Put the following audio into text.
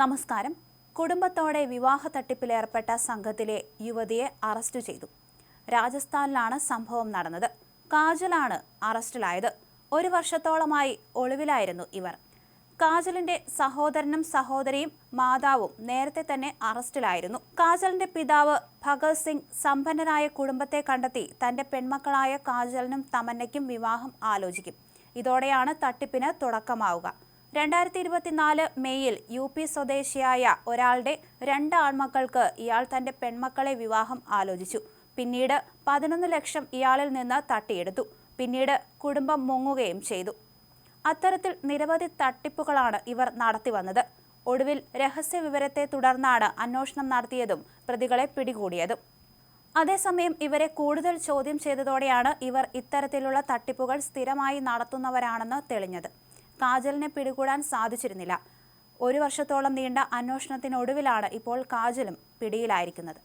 നമസ്കാരം. കുടുംബത്തോടെ വിവാഹ തട്ടിപ്പിലേർപ്പെട്ട സംഘത്തിലെ യുവതിയെ അറസ്റ്റ് ചെയ്തു. രാജസ്ഥാനിലാണ് സംഭവം നടന്നത്. കാജലാണ് അറസ്റ്റിലായത്. ഒരു വർഷത്തോളമായി ഒളിവിലായിരുന്നു ഇവർ. കാജലിന്റെ സഹോദരനും സഹോദരിയും മാതാവും നേരത്തെ തന്നെ അറസ്റ്റിലായിരുന്നു. കാജലിന്റെ പിതാവ് ഭഗത് സിംഗ് സമ്പന്നരായ കുടുംബത്തെ കണ്ടെത്തി തന്റെ പെൺമക്കളായ കാജലിനും തമന്നയ്ക്കും വിവാഹം ആലോചിക്കും. ഇതോടെയാണ് തട്ടിപ്പിന് തുടക്കമാവുക. രണ്ടായിരത്തി ഇരുപത്തിനാല് മെയ്യിൽ യു പി സ്വദേശിയായ ഒരാളുടെ രണ്ട് ആൺമക്കൾക്ക് ഇയാൾ തന്റെ പെൺമക്കളെ വിവാഹം ആലോചിച്ചു. പിന്നീട് പതിനൊന്ന് ലക്ഷം ഇയാളിൽ നിന്ന് തട്ടിയെടുത്തു. പിന്നീട് കുടുംബം മുങ്ങുകയും ചെയ്തു. അത്തരത്തിൽ നിരവധി തട്ടിപ്പുകളാണ് ഇവർ നടത്തി വന്നത്. ഒടുവിൽ രഹസ്യ വിവരത്തെ തുടർന്നാണ് അന്വേഷണം നടത്തിയതും പ്രതികളെ പിടികൂടിയതും. അതേസമയം ഇവരെ കൂടുതൽ ചോദ്യം ചെയ്തതോടെയാണ് ഇവർ ഇത്തരത്തിലുള്ള തട്ടിപ്പുകൾ സ്ഥിരമായി നടത്തുന്നവരാണെന്ന് തെളിഞ്ഞത്. കാജലിനെ പിടികൂടാൻ സാധിച്ചിരുന്നില്ല. ഒരു വർഷത്തോളം നീണ്ട അന്വേഷണത്തിനൊടുവിലാണ് ഇപ്പോൾ കാജലും പിടിയിലായിരിക്കുന്നത്.